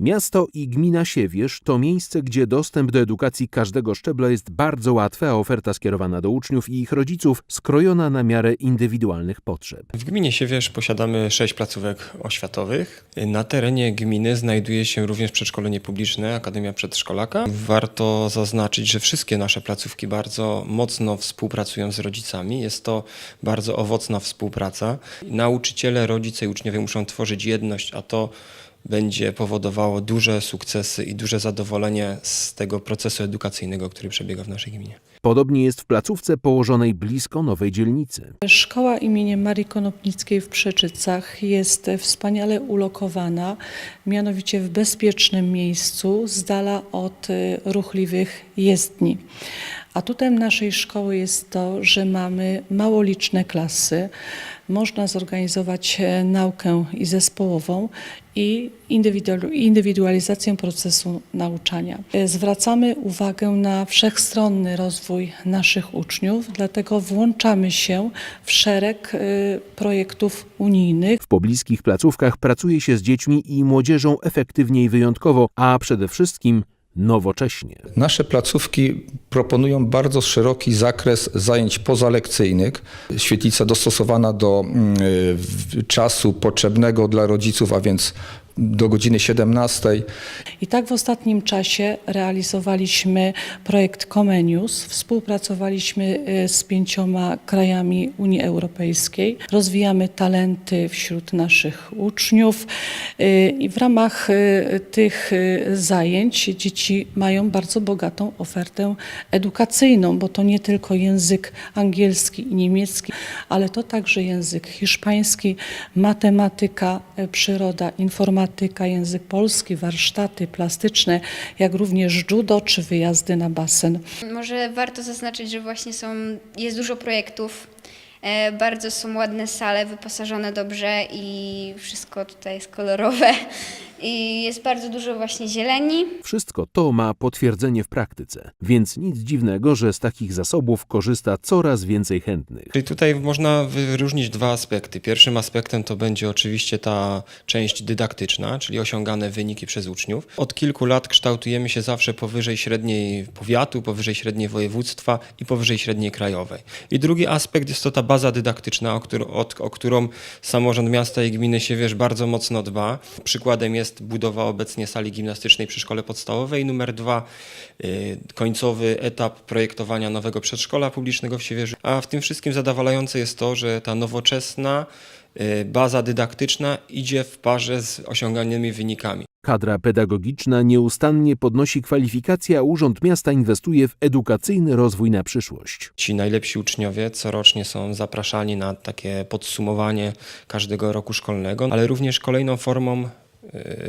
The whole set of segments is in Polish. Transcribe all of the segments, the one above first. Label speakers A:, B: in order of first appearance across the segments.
A: Miasto i gmina Siewierz to miejsce, gdzie dostęp do edukacji każdego szczebla jest bardzo łatwy, a oferta skierowana do uczniów i ich rodziców skrojona na miarę indywidualnych potrzeb.
B: W gminie Siewierz posiadamy sześć placówek oświatowych. Na terenie gminy znajduje się również przedszkole niepubliczne, Akademia Przedszkolaka. Warto zaznaczyć, że wszystkie nasze placówki bardzo mocno współpracują z rodzicami. Jest to bardzo owocna współpraca. Nauczyciele, rodzice i uczniowie muszą tworzyć jedność, a to będzie powodowało duże sukcesy i duże zadowolenie z tego procesu edukacyjnego, który przebiega w naszej gminie.
A: Podobnie jest w placówce położonej blisko nowej dzielnicy.
C: Szkoła imieniem Marii Konopnickiej w Przeczycach jest wspaniale ulokowana, mianowicie w bezpiecznym miejscu, z dala od y, ruchliwych jezdni. Atutem naszej szkoły jest to, że mamy małoliczne klasy. Można zorganizować e, naukę i zespołową i indywidu- indywidualizację procesu nauczania. E, Zwracamy uwagę na wszechstronny rozwój naszych uczniów, dlatego włączamy się w szereg e, projektów unijnych.
A: W pobliskich placówkach pracuje się z dziećmi i młodzieżą efektywnie i wyjątkowo, a przede wszystkim nowocześnie.
D: Nasze placówki proponują bardzo szeroki zakres zajęć pozalekcyjnych. Świetlica dostosowana do mm, w- czasu potrzebnego dla rodziców, a więc do godziny 17.
C: I tak w ostatnim czasie realizowaliśmy projekt Comenius, współpracowaliśmy y, z pięcioma krajami Unii Europejskiej, rozwijamy talenty wśród naszych uczniów y, i w ramach y, tych zajęć dzieci mają bardzo bogatą ofertę edukacyjną, bo to nie tylko język angielski i niemiecki, ale to także język hiszpański, matematyka, przyroda, informatyka, język polski, warsztaty plastyczne, jak również judo czy wyjazdy na basen.
E: Może warto zaznaczyć, że właśnie są, jest dużo projektów, e, bardzo są ładne sale, wyposażone dobrze i wszystko tutaj jest kolorowe i jest bardzo dużo właśnie zieleni.
A: Wszystko to ma potwierdzenie w praktyce, więc nic dziwnego, że z takich zasobów korzysta coraz więcej chętnych.
B: Czyli tutaj można wyróżnić dwa aspekty. Pierwszym aspektem to będzie oczywiście ta część dydaktyczna, czyli osiągane wyniki przez uczniów. Od kilku lat kształtujemy się zawsze powyżej średniej powiatu, powyżej średniej województwa i powyżej średniej krajowej. I drugi aspekt jest to ta baza dydaktyczna, o, którą- od- o którą samorząd miasta i gminy Siewierz bardzo mocno dba. Przykładem jest budowa obecnie sali gimnastycznej przy szkole podstawowej. Numer dwa, y, końcowy etap projektowania nowego przedszkola publicznego w Siewierzu. A w tym wszystkim zadowalające jest to, że ta nowoczesna y, baza dydaktyczna idzie w parze z osiąganymi wynikami.
A: Kadra pedagogiczna nieustannie podnosi kwalifikacje, a Urząd Miasta inwestuje w edukacyjny rozwój na przyszłość.
B: Ci najlepsi uczniowie corocznie są zapraszani na takie podsumowanie każdego roku szkolnego, ale również kolejną formą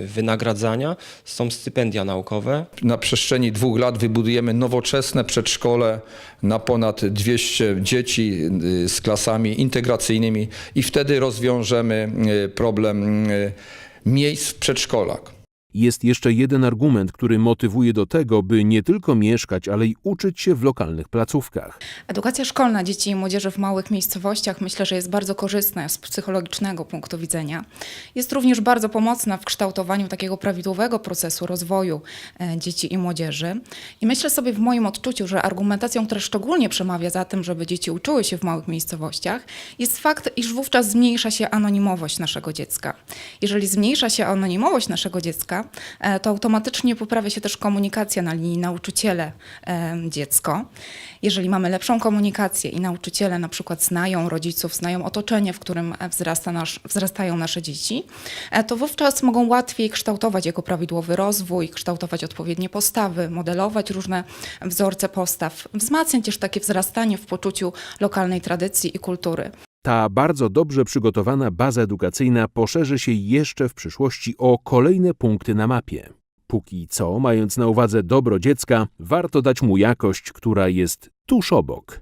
B: wynagradzania są stypendia naukowe.
D: Na przestrzeni dwóch lat wybudujemy nowoczesne przedszkole na ponad 200 dzieci y, z klasami integracyjnymi i wtedy rozwiążemy y, problem y, miejsc w przedszkolach.
A: Jest jeszcze jeden argument, który motywuje do tego, by nie tylko mieszkać, ale i uczyć się w lokalnych placówkach.
F: Edukacja szkolna dzieci i młodzieży w małych miejscowościach myślę, że jest bardzo korzystna z psychologicznego punktu widzenia. Jest również bardzo pomocna w kształtowaniu takiego prawidłowego procesu rozwoju e, dzieci i młodzieży. I myślę sobie w moim odczuciu, że argumentacją, która szczególnie przemawia za tym, żeby dzieci uczyły się w małych miejscowościach, jest fakt, iż wówczas zmniejsza się anonimowość naszego dziecka. Jeżeli zmniejsza się anonimowość naszego dziecka, e, to automatycznie poprawia się też komunikacja na linii nauczyciele-dziecko. Jeżeli mamy lepszą komunikację i nauczyciele na przykład znają rodziców, znają otoczenie, w którym e, wzrasta nasz, wzrastają nasze dzieci, e, to wówczas mogą łatwiej kształtować jego prawidłowy rozwój, kształtować odpowiednie postawy, modelować różne wzorce postaw, wzmacniać też takie wzrastanie w poczuciu lokalnej tradycji i kultury.
A: Ta bardzo dobrze przygotowana baza edukacyjna poszerzy się jeszcze w przyszłości o kolejne punkty na mapie. Póki co, mając na uwadze dobro dziecka, warto dać mu jakość, która jest tuż obok.